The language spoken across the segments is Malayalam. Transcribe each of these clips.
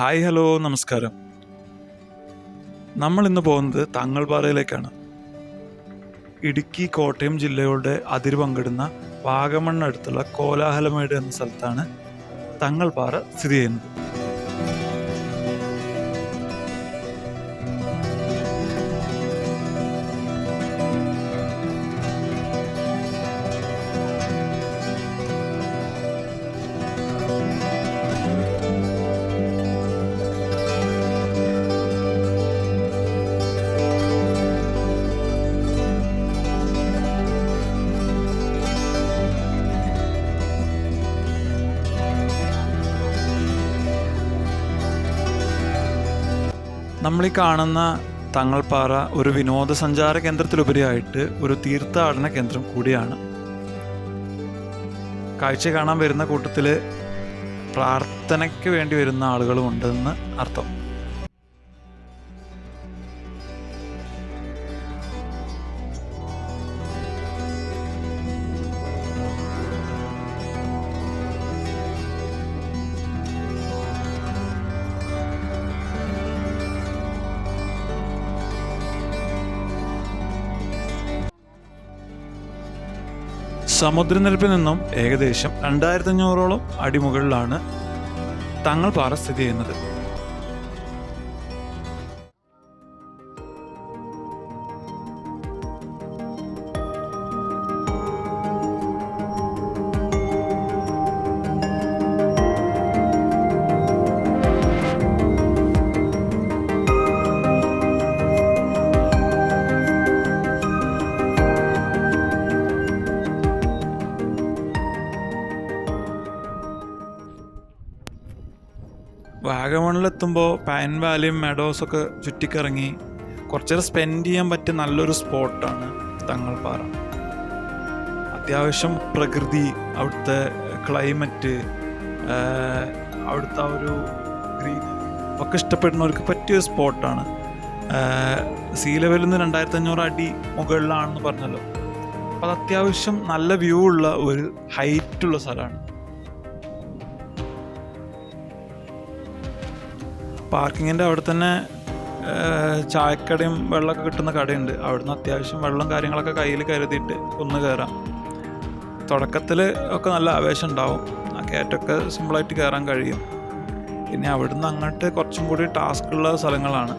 ഹായ് ഹലോ നമസ്കാരം. നമ്മൾ ഇന്ന് പോകുന്നത് തങ്ങൾപാറയിലേക്കാണ് ഇടുക്കി കോട്ടയം ജില്ലയുടെ അതിര് പങ്കിടുന്ന വാഗമണ്ണടുത്തുള്ള കോലാഹലമേട് എന്ന സ്ഥലത്താണ് തങ്ങൾപാറ സ്ഥിതി ചെയ്യുന്നത്. നമ്മൾ ഈ കാണുന്ന തങ്ങൾപ്പാറ ഒരു വിനോദസഞ്ചാര കേന്ദ്രത്തിലുപരിയായിട്ട് ഒരു തീർത്ഥാടന കേന്ദ്രം കൂടിയാണ്. കാഴ്ച കാണാൻ വരുന്ന കൂട്ടത്തിൽ പ്രാർത്ഥനയ്ക്ക് വേണ്ടി വരുന്ന ആളുകളുമുണ്ടെന്ന് അർത്ഥം. സമുദ്രനിരപ്പിൽ നിന്നും ഏകദേശം രണ്ടായിരത്തി അഞ്ഞൂറോളം അടിമുകളിലാണ് തങ്ങൾപാറ സ്ഥിതി ചെയ്യുന്നത്. വാഗമണിലെത്തുമ്പോൾ പാൻ വാലിയും മെഡോസൊക്കെ ചുറ്റിക്കറങ്ങി കുറച്ചേരം സ്പെൻഡ് ചെയ്യാൻ പറ്റിയ നല്ലൊരു സ്പോട്ടാണ് തങ്ങൾപ്പാറ അത്യാവശ്യം പ്രകൃതി അവിടുത്തെ ക്ലൈമറ്റ് അവിടുത്തെ ഒരു ഗ്രീനറി ഒക്കെ ഇഷ്ടപ്പെടുന്നവർക്ക് പറ്റിയ സ്പോട്ടാണ് സീ ലെവലിൽ നിന്ന് രണ്ടായിരത്തി അഞ്ഞൂറ് അടി മുകളിലാണെന്ന് പറഞ്ഞല്ലോ. അപ്പം അത് അത്യാവശ്യം നല്ല വ്യൂ ഉള്ള ഒരു ഹൈറ്റുള്ള സ്ഥലമാണ്. പാർക്കിങ്ങിന്റെ അവിടെ തന്നെ ചായക്കടയും വെള്ളമൊക്കെ കിട്ടുന്ന കടയുണ്ട്. അവിടുന്ന് അത്യാവശ്യം വെള്ളം കാര്യങ്ങളൊക്കെ കയ്യിൽ കരുതിയിട്ട് ഒന്ന് കയറാം. തുടക്കത്തിൽ ഒക്കെ നല്ല ആവേശം ഉണ്ടാവും. ആ കയറ്റമൊക്കെ സിമ്പിളായിട്ട് കയറാൻ കഴിയും. പിന്നെ അവിടുന്ന് അങ്ങോട്ട് കുറച്ചും കൂടി ടാസ്ക് ഉള്ള സ്ഥലങ്ങളാണ്.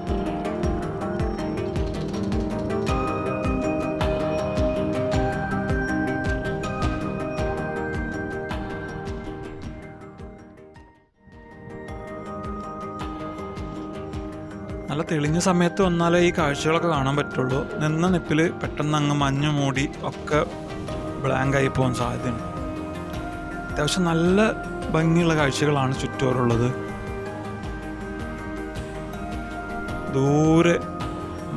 തെളിഞ്ഞ സമയത്ത് വന്നാലേ ഈ കാഴ്ചകളൊക്കെ കാണാൻ പറ്റുള്ളൂ. നിന്ന നിപ്പിൽ പെട്ടെന്ന് അങ്ങ് മഞ്ഞ് മൂടി ഒക്കെ ബ്ലാങ്ക് ആയി പോകാൻ സാധ്യതയുണ്ട്. അത്യാവശ്യം നല്ല ഭംഗിയുള്ള കാഴ്ചകളാണ് ചുറ്റോറുള്ളത് ദൂരെ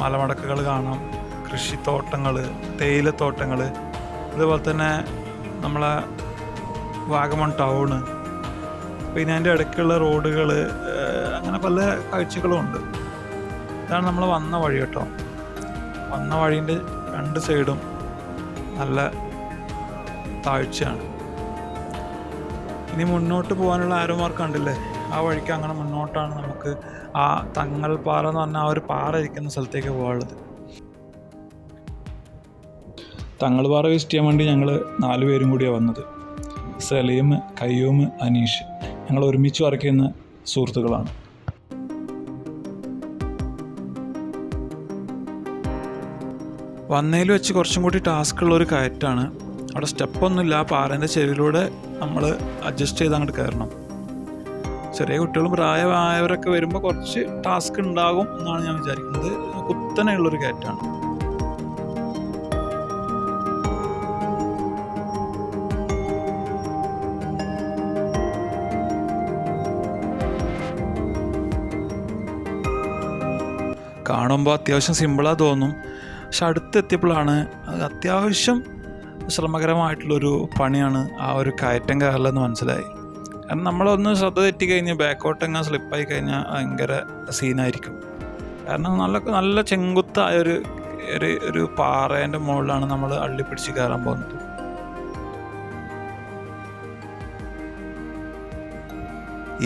മലമടക്കുകൾ കാണാം കൃഷിത്തോട്ടങ്ങൾ തേയിലത്തോട്ടങ്ങൾ അതുപോലെ തന്നെ നമ്മളെ വാഗമൺ ടൗണ് പിന്നെ അതിന്റെ ഇടയ്ക്കുള്ള റോഡുകൾ അങ്ങനെ പല കാഴ്ചകളും ഉണ്ട്. ഇതാണ് നമ്മൾ വന്ന വഴി കേട്ടോ. വന്ന വഴീന്റെ രണ്ട് സൈഡും നല്ല താഴ്ചയാണ്. ഇനി മുന്നോട്ട് പോകാനുള്ള ആരോ മാർക്ക് കണ്ടില്ലേ? ആ വഴിക്ക് അങ്ങനെ മുന്നോട്ടാണ് നമുക്ക് ആ തങ്ങൽ പാറ എന്ന് പറഞ്ഞാൽ ആ ഒരു പാറ ഇരിക്കുന്ന സ്ഥലത്തേക്ക് പോകാനുള്ളത്. തങ്ങൾ പാറ വിസിറ്റ് ചെയ്യാൻ വേണ്ടി ഞങ്ങൾ നാല് പേരും കൂടിയാണ് വന്നത്. സലീം കയ്യൂം അനീഷ്. ഞങ്ങൾ ഒരുമിച്ച് വർക്ക് ചെയ്യുന്ന സുഹൃത്തുക്കളാണ്. വന്നതിൽ വെച്ച് കുറച്ചും കൂടി ടാസ്ക് ഉള്ള ഒരു കയറ്റാണ്. അവിടെ സ്റ്റെപ്പൊന്നുമില്ല ആ പാറേന്റെ ചെവിയിലൂടെ നമ്മൾ അഡ്ജസ്റ്റ് ചെയ്ത് അങ്ങോട്ട് കയറണം ചെറിയ കുട്ടികളും പ്രായമായവരൊക്കെ വരുമ്പോൾ കുറച്ച് ടാസ്ക് ഉണ്ടാകും എന്നാണ് ഞാൻ വിചാരിക്കുന്നത്. കുത്തനെയുള്ളൊരു കയറ്റാണ്. കാണുമ്പോൾ അത്യാവശ്യം സിമ്പിളാ തോന്നും. പക്ഷെ അടുത്തെത്തിയപ്പോഴാണ് അത് അത്യാവശ്യം ശ്രമകരമായിട്ടുള്ളൊരു പണിയാണ് ആ ഒരു കയറ്റം കയറലെന്ന് മനസ്സിലായി. കാരണം നമ്മളൊന്ന് ശ്രദ്ധ തെറ്റി കഴിഞ്ഞ് ബാക്കോട്ട് എങ്ങനെ സ്ലിപ്പായി കഴിഞ്ഞാൽ ഭയങ്കര സീനായിരിക്കും. കാരണം നല്ല നല്ല ചെങ്കുത്തായ ഒരു ഒരു ഒരു പാറേന്റെ മുകളിലാണ് നമ്മൾ അള്ളിപ്പിടിച്ച് കയറാൻ പോകുന്നത്.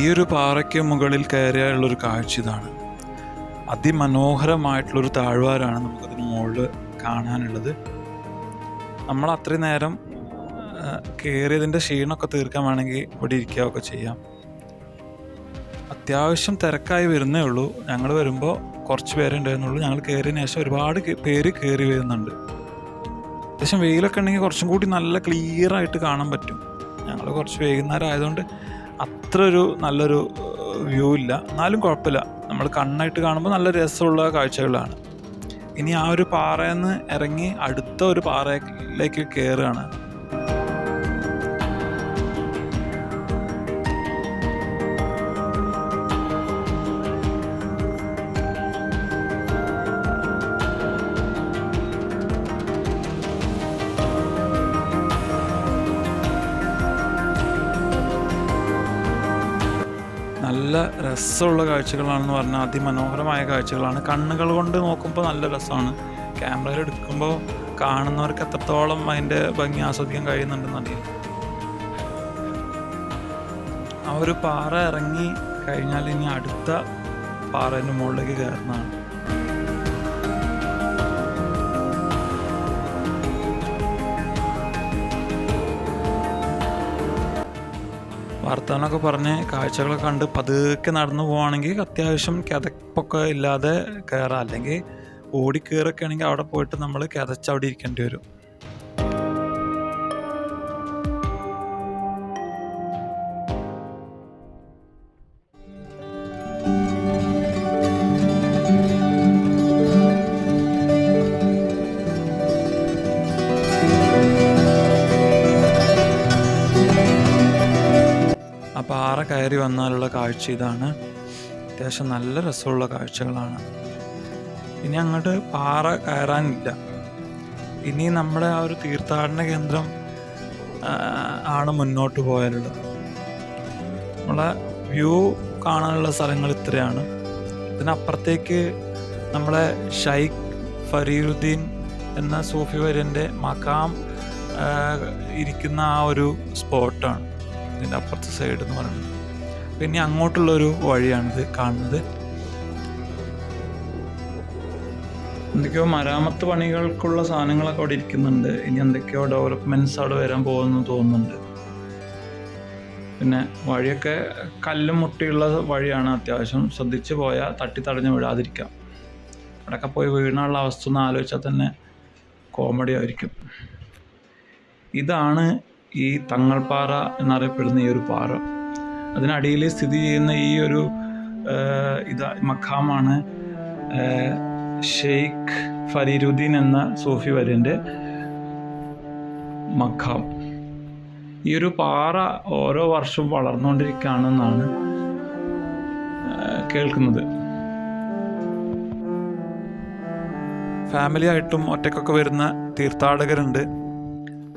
ഈ ഒരു പാറയ്ക്ക് മുകളിൽ കയറിയാലുള്ളൊരു കാഴ്ച ഇതാണ്. അതിമനോഹരമായിട്ടുള്ളൊരു താഴ്വാരാണ് നമുക്കതിന് മുകളിൽ കാണാനുള്ളത്. നമ്മൾ അത്രയും നേരം കയറിയതിന്റെ ക്ഷീണമൊക്കെ തീർക്കാൻ വേണമെങ്കിൽ ഇവിടെ ഇരിക്കുകയൊക്കെ ചെയ്യാം. അത്യാവശ്യം തിരക്കായി വരുന്നേ ഉള്ളൂ. ഞങ്ങൾ വരുമ്പോൾ കുറച്ച് പേരേ ഉണ്ടായിരുന്നുള്ളൂ ഞങ്ങൾ കയറിയതിന് ശേഷം ഒരുപാട് പേര് കയറി വരുന്നുണ്ട്. അത്യാവശ്യം വെയിലൊക്കെ ഉണ്ടെങ്കിൽ കുറച്ചും കൂടി നല്ല ക്ലിയറായിട്ട് കാണാൻ പറ്റും. ഞങ്ങൾ കുറച്ച് വൈകുന്നേരം ആയതുകൊണ്ട് അത്ര ഒരു നല്ലൊരു വ്യൂ ഇല്ല. എന്നാലും കുഴപ്പമില്ല. നമ്മൾ കണ്ണായിട്ട് കാണുമ്പോൾ നല്ല രസമുള്ള കാഴ്ചകളാണ്. ഇനി ആ ഒരു പാറയിൽ നിന്ന് ഇറങ്ങി അടുത്ത ഒരു പാറയിലേക്ക് കയറുകയാണ്. രസമുള്ള കാഴ്ചകളാണെന്ന് പറഞ്ഞാൽ അതിമനോഹരമായ കാഴ്ചകളാണ്. കണ്ണുകൾ കൊണ്ട് നോക്കുമ്പോൾ നല്ല രസമാണ്. ക്യാമറയിൽ എടുക്കുമ്പോൾ കാണുന്നവർക്ക് എത്രത്തോളം അതിന്റെ ഭംഗി ആസ്വദിക്കാൻ കഴിയുന്നുണ്ടെന്ന് അറിയാം ആ ഒരു പാറ ഇറങ്ങി കഴിഞ്ഞാൽ ഇനി അടുത്ത പാറേന്റെ മുകളിലേക്ക് കയറുന്നതാണ്. വർത്തമാനമൊക്കെ പറഞ്ഞ് കാഴ്ചകളൊക്കെ കണ്ട് പതുക്കെ നടന്നു പോവുകയാണെങ്കിൽ അത്യാവശ്യം കിതപ്പൊക്കെ ഇല്ലാതെ കയറാം അല്ലെങ്കിൽ ഓടിക്കയറൊക്കെ ആണെങ്കിൽ അവിടെ പോയിട്ട് നമ്മൾ കിതച്ച് അവിടെ ഇരിക്കേണ്ടി വരും. കയറി വന്നാലുള്ള കാഴ്ച ഇതാണ്. അത്യാവശ്യം നല്ല രസമുള്ള കാഴ്ചകളാണ്. ഇനി അങ്ങോട്ട് പാറ കയറാനില്ല. ഇനി നമ്മുടെ ആ ഒരു തീർത്ഥാടന കേന്ദ്രം ആണ് മുന്നോട്ട് പോയാലുള്ളത്. നമ്മളെ വ്യൂ കാണാനുള്ള സ്ഥലങ്ങൾ ഇത്രയാണ്. ഇതിനപ്പുറത്തേക്ക് നമ്മളെ ഷൈഖ് ഫരീറുദ്ദീൻ എന്ന സൂഫി വര്യന്റെ മക്കാം ഇരിക്കുന്ന ആ ഒരു സ്പോട്ടാണ്. ഇതിന്റെ അപ്പുറത്തെ സൈഡ് എന്ന് പറയുന്നത്. പിന്നെ അങ്ങോട്ടുള്ളൊരു വഴിയാണിത് കാണുന്നത്. എന്തൊക്കെയോ മരാമത്ത് പണികൾക്കുള്ള സാധനങ്ങളൊക്കെ അവിടെ ഇരിക്കുന്നുണ്ട്. ഇനി എന്തൊക്കെയോ ഡെവലപ്മെന്റ്സ് അവിടെ വരാൻ പോകുന്നു തോന്നുന്നുണ്ട്. പിന്നെ വഴിയൊക്കെ കല്ലും മുട്ടിയുള്ള വഴിയാണ് അത്യാവശ്യം. ശ്രദ്ധിച്ചു പോയാൽ തട്ടി തടഞ്ഞു വിടാതിരിക്കാം. അവിടെയൊക്കെ പോയി വീണുള്ള അവസ്ഥ ഒന്ന് ആലോചിച്ചാൽ തന്നെ കോമഡി ആയിരിക്കും. ഇതാണ് ഈ തങ്ങൾപ്പാറ എന്നറിയപ്പെടുന്ന ഈ ഒരു പാറ. അതിനടിയിൽ സ്ഥിതി ചെയ്യുന്ന ഈ ഒരു ഇതാ മഖാമാണ് ഷെയ്ഖ് ഫരീരുദ്ദീൻ എന്ന സൂഫി വര്യന്റെ മഖാം. ഈ ഒരു പാറ ഓരോ വർഷവും വളർന്നുകൊണ്ടിരിക്കുകയാണെന്നാണ് കേൾക്കുന്നത്. ഫാമിലി ആയിട്ടും ഒറ്റക്കൊക്കെ വരുന്ന തീർത്ഥാടകരുണ്ട്.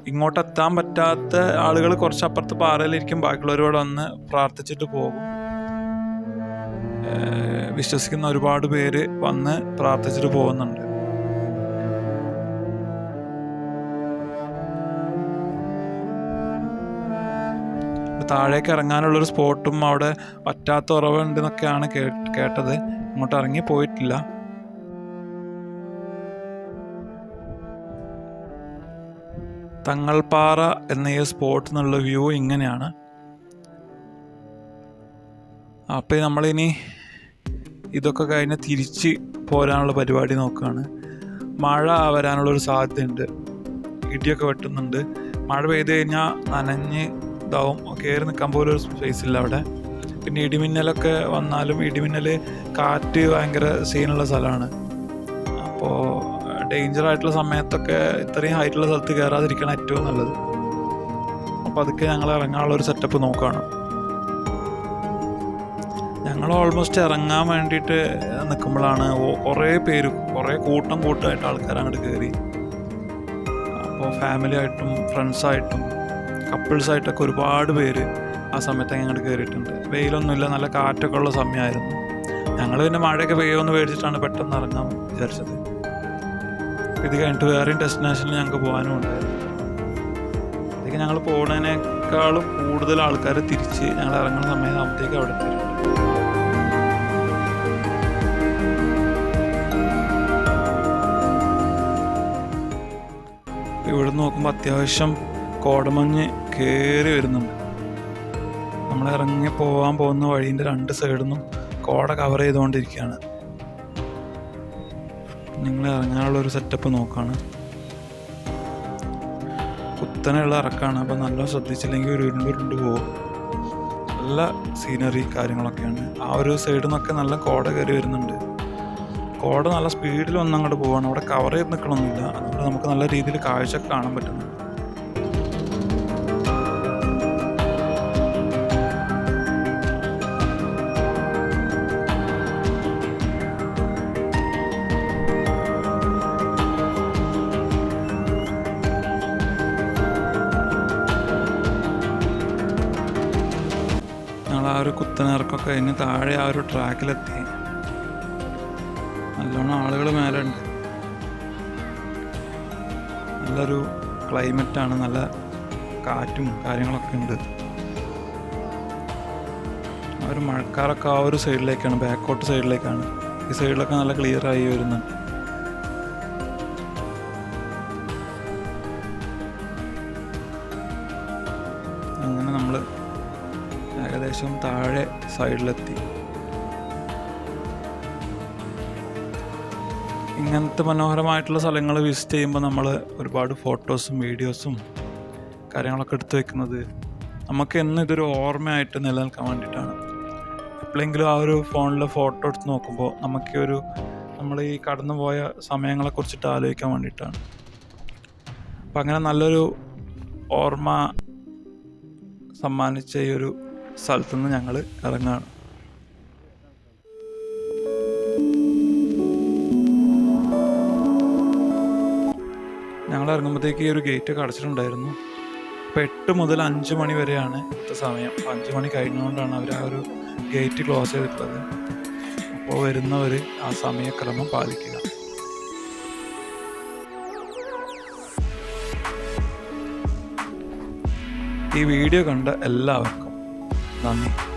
ഇങ്ങോട്ട് എത്താൻ പറ്റാത്ത ആളുകൾ കുറച്ച് അപ്പുറത്ത് പാറയിലിരിക്കും. ബാക്കിയുള്ളവരോട് വന്ന് പ്രാർത്ഥിച്ചിട്ട് പോകും. വിശ്വസിക്കുന്ന ഒരുപാട് പേര് വന്ന് പ്രാർത്ഥിച്ചിട്ട് പോകുന്നുണ്ട്. താഴേക്ക് ഇറങ്ങാനുള്ളൊരു സ്പോട്ടും അവിടെ പറ്റാത്ത ഉറവുണ്ടെന്നൊക്കെയാണ് കേട്ടത്. ഇങ്ങോട്ട് ഇറങ്ങി പോയിട്ടില്ല. തങ്ങൾപ്പാറ എന്ന ഈ സ്പോട്ടിൽ നിന്നുള്ള വ്യൂ ഇങ്ങനെയാണ്. അപ്പോൾ നമ്മളിനി ഇതൊക്കെ കഴിഞ്ഞ് തിരിച്ച് പോരാനുള്ള പരിപാടി നോക്കുകയാണ് മഴ വരാനുള്ളൊരു സാധ്യതയുണ്ട്. ഇടിയൊക്കെ വെട്ടുന്നുണ്ട്. മഴ പെയ്ത് കഴിഞ്ഞാൽ നനഞ്ഞ് ഇതാവും. കയറി നിൽക്കാൻ പോലും ഒരു സ്പേസ് ഇല്ല അവിടെ. പിന്നെ ഇടിമിന്നലൊക്കെ വന്നാലും ഇടിമിന്നൽ കാറ്റ് ഭയങ്കര സീനുള്ള സ്ഥലമാണ്. അപ്പോൾ ഡേഞ്ചർ ആയിട്ടുള്ള സമയത്തൊക്കെ ഇത്രയും ഹൈറ്റുള്ള സ്ഥലത്ത് കയറാതിരിക്കണം ഏറ്റവും നല്ലത്. അപ്പോൾ അതൊക്കെ ഞങ്ങൾ ഇറങ്ങാനുള്ള ഒരു സെറ്റപ്പ് നോക്കുകയാണ്. ഞങ്ങൾ ഓൾമോസ്റ്റ് ഇറങ്ങാൻ വേണ്ടിയിട്ട് നിൽക്കുമ്പോഴാണ് കുറേ പേര് കുറേ കൂട്ടം കൂട്ടമായിട്ട് ആൾക്കാർ അങ്ങോട്ട് കയറി. അപ്പോൾ ഫാമിലി ആയിട്ടും ഫ്രണ്ട്സായിട്ടും കപ്പിൾസായിട്ടൊക്കെ ഒരുപാട് പേര് ആ സമയത്ത് അങ്ങോട്ട് കയറിയിട്ടുണ്ട്. വെയിലൊന്നുമില്ല നല്ല കാറ്റൊക്കെ ഉള്ള സമയമായിരുന്നു. ഞങ്ങൾ പിന്നെ മഴയൊക്കെ പെയ്യുമെന്ന് പേടിച്ചിട്ടാണ് പെട്ടെന്ന് ഇറങ്ങാൻ വിചാരിച്ചത്. ഇത് കഴിഞ്ഞിട്ട് വേറെയും ഡെസ്റ്റിനേഷനിൽ ഞങ്ങൾക്ക് പോകാനും ഉണ്ടായിരുന്നു അതൊക്കെ ഞങ്ങൾ പോകുന്നതിനേക്കാളും കൂടുതൽ ആൾക്കാർ തിരിച്ച് ഞങ്ങൾ ഇറങ്ങുന്ന സമയത്താകുമ്പോഴത്തേക്ക് അവിടെ ഇവിടെ നോക്കുമ്പോൾ അത്യാവശ്യം കോടമഞ്ഞ് കയറി വരുന്നുണ്ട്. നമ്മൾ ഇറങ്ങി പോകാൻ പോകുന്ന വഴീന്റെ രണ്ട് സൈഡിൽ നിന്നും കോട കവർ ചെയ്തുകൊണ്ടിരിക്കുകയാണ് നിങ്ങൾ ഇറങ്ങാനുള്ള ഒരു സെറ്റപ്പ് നോക്കുകയാണ് കുത്തനെയുള്ള ഇറക്കാണ്. അപ്പം നല്ല ശ്രദ്ധിച്ചില്ലെങ്കിൽ ഒരു ഉരുണ്ടുരുണ്ട് ഉരുണ്ട് പോകും. നല്ല സീനറി കാര്യങ്ങളൊക്കെയാണ്. ആ ഒരു സൈഡിൽ നിന്നൊക്കെ നല്ല കോട കയറി വരുന്നുണ്ട്. കോട നല്ല സ്പീഡിൽ വന്ന് അങ്ങോട്ട് പോവാണ്. അവിടെ കവർ ചെയ്ത് നിൽക്കണമെന്നില്ല അതുകൊണ്ട് നമുക്ക് നല്ല രീതിയിൽ കാഴ്ച കാണാൻ പറ്റുന്നു ഒരു കുത്തനിറക്കൊക്കെ കഴിഞ്ഞ് താഴെ ആ ഒരു ട്രാക്കിലെത്തി. നല്ലോണം ആളുകൾ മേലെ ഉണ്ട് നല്ലൊരു ക്ലൈമറ്റാണ് നല്ല കാറ്റും കാര്യങ്ങളൊക്കെ ഉണ്ട് ആ ഒരു മഴക്കാറൊക്കെ ആ ഒരു സൈഡിലേക്കാണ് ബാക്കോട്ട് സൈഡിലേക്കാണ്. ഈ സൈഡിലൊക്കെ നല്ല ക്ലിയർ ആയി വരുന്നുണ്ട് അങ്ങനെ നമ്മൾ ഏകദേശം താഴെ സൈഡിലെത്തി. ഇങ്ങനത്തെ മനോഹരമായിട്ടുള്ള സ്ഥലങ്ങൾ വിസിറ്റ് ചെയ്യുമ്പോൾ നമ്മൾ ഒരുപാട് ഫോട്ടോസും വീഡിയോസും കാര്യങ്ങളൊക്കെ എടുത്തു വെക്കുന്നത് നമുക്ക് എന്നും ഇതൊരു ഓർമ്മയായിട്ട് നിലനിൽക്കാൻ വേണ്ടിയിട്ടാണ്. എപ്പോഴെങ്കിലും ആ ഒരു ഫോണിലെ ഫോട്ടോ എടുത്ത് നോക്കുമ്പോൾ നമുക്ക് ഒരു നമ്മൾ ഈ കടന്നു പോയ സമയങ്ങളെ കുറിച്ചിട്ട് ആലോചിക്കാൻ വേണ്ടിയിട്ടാണ്. അപ്പം അങ്ങനെ നല്ലൊരു ഓർമ്മ സമ്മാനിച്ച ഈ ഒരു സ്ഥലത്തുനിന്ന് ഞങ്ങൾ ഇറങ്ങുകയാണ് ഞങ്ങൾ ഇറങ്ങുമ്പോഴത്തേക്ക് ഈ ഒരു ഗേറ്റ് ഒക്കെ അടച്ചിട്ടുണ്ടായിരുന്നു. അപ്പോൾ എട്ട് മുതൽ അഞ്ച് മണി വരെയാണ് ഇന്നത്തെ സമയം. അഞ്ച് മണി കഴിഞ്ഞുകൊണ്ടാണ് അവർ ആ ഒരു ഗേറ്റ് ക്ലോസ് ചെയ്തിട്ടുള്ളത്. അപ്പോൾ വരുന്നവർ ആ സമയക്രമം പാലിക്കുക. ഈ വീഡിയോ കണ്ട എല്ലാവർക്കും on me.